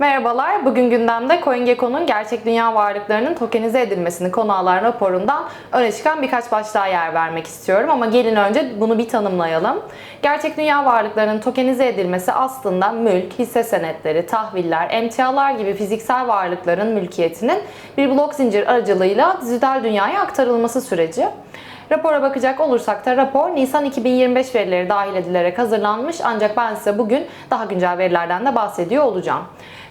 Merhabalar, bugün gündemde CoinGecko'nun gerçek dünya varlıklarının tokenize edilmesini konu alan raporundan öne çıkan birkaç başlığa yer vermek istiyorum ama gelin önce bunu bir tanımlayalım. Gerçek dünya varlıklarının tokenize edilmesi aslında mülk, hisse senetleri, tahviller, emtialar gibi fiziksel varlıkların mülkiyetinin bir blok zincir aracılığıyla dijital dünyaya aktarılması süreci. Rapora bakacak olursak da rapor Nisan 2025 verileri dahil edilerek hazırlanmış ancak ben size bugün daha güncel verilerden de bahsediyor olacağım.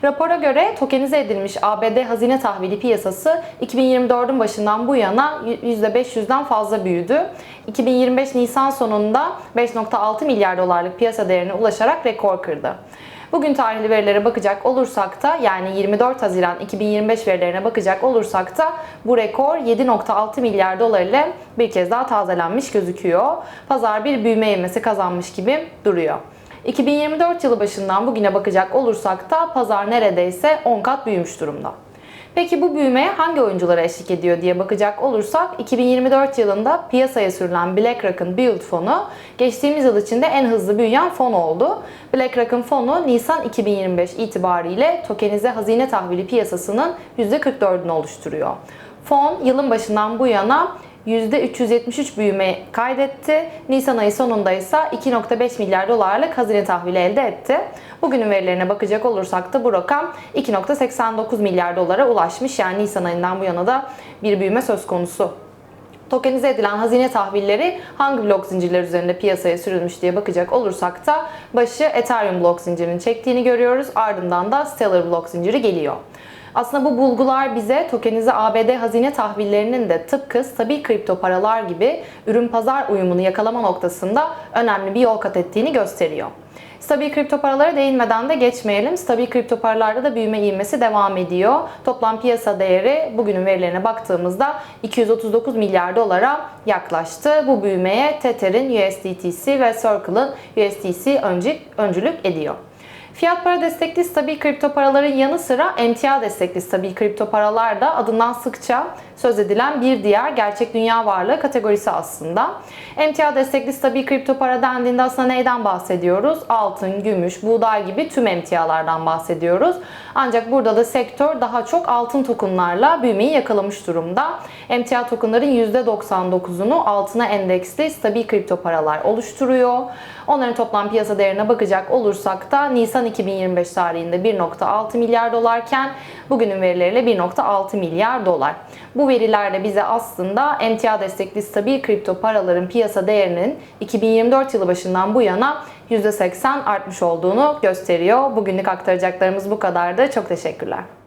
Rapora göre tokenize edilmiş ABD hazine tahvili piyasası 2024'ün başından bu yana %500'den fazla büyüdü. 2025 Nisan sonunda 5.6 milyar dolarlık piyasa değerine ulaşarak rekor kırdı. Bugün tarihli verilere bakacak olursak da yani 24 Haziran 2025 verilerine bakacak olursak da bu rekor 7.6 milyar dolar ile bir kez daha tazelenmiş gözüküyor. Pazar bir büyüme ivmesi kazanmış gibi duruyor. 2024 yılı başından bugüne bakacak olursak da pazar neredeyse 10 kat büyümüş durumda. Peki bu büyümeye hangi oyunculara eşlik ediyor diye bakacak olursak 2024 yılında piyasaya sürülen BlackRock'ın Build fonu geçtiğimiz yıl içinde en hızlı büyüyen fon oldu. BlackRock'ın fonu Nisan 2025 itibariyle tokenize hazine tahvili piyasasının %44'ünü oluşturuyor. Fon yılın başından bu yana %373 büyüme kaydetti. Nisan ayı sonunda ise 2.5 milyar dolarlık hazine tahvili elde etti. Bugünün verilerine bakacak olursak da bu rakam 2.89 milyar dolara ulaşmış. Yani Nisan ayından bu yana da bir büyüme söz konusu. Tokenize edilen hazine tahvilleri hangi blok zincirler üzerinde piyasaya sürülmüş diye bakacak olursak da başı Ethereum blok zincirinin çektiğini görüyoruz. Ardından da Stellar blok zinciri geliyor. Aslında bu bulgular bize tokenize ABD hazine tahvillerinin de tıpkı stabil kripto paralar gibi ürün pazar uyumunu yakalama noktasında önemli bir yol kat ettiğini gösteriyor. Stabil kripto paralara değinmeden de geçmeyelim. Stabil kripto paralarda da büyüme ivmesi devam ediyor. Toplam piyasa değeri bugünün verilerine baktığımızda 239 milyar dolara yaklaştı. Bu büyümeye Tether'in USDTC ve Circle'ın USDC öncülük ediyor. Fiyat para destekli stabil kripto paraların yanı sıra emtia destekli stabil kripto paralar da adından sıkça söz edilen bir diğer gerçek dünya varlığı kategorisi aslında. Emtia destekli stabil kripto para dendiğinde aslında neyden bahsediyoruz? Altın, gümüş, buğday gibi tüm emtialardan bahsediyoruz. Ancak burada da sektör daha çok altın tokenlarla büyümeyi yakalamış durumda. Emtia tokenların %99'unu altına endeksli stabil kripto paralar oluşturuyor. Onların toplam piyasa değerine bakacak olursak da Nisan 2025 tarihinde 1.6 milyar dolarken bugünün verileriyle 1.6 milyar dolar. Bu veriler de bize aslında emtia destekli stabil kripto paraların piyasa değerinin 2024 yılı başından bu yana %80 artmış olduğunu gösteriyor. Bugünlük aktaracaklarımız bu kadardı. Çok teşekkürler.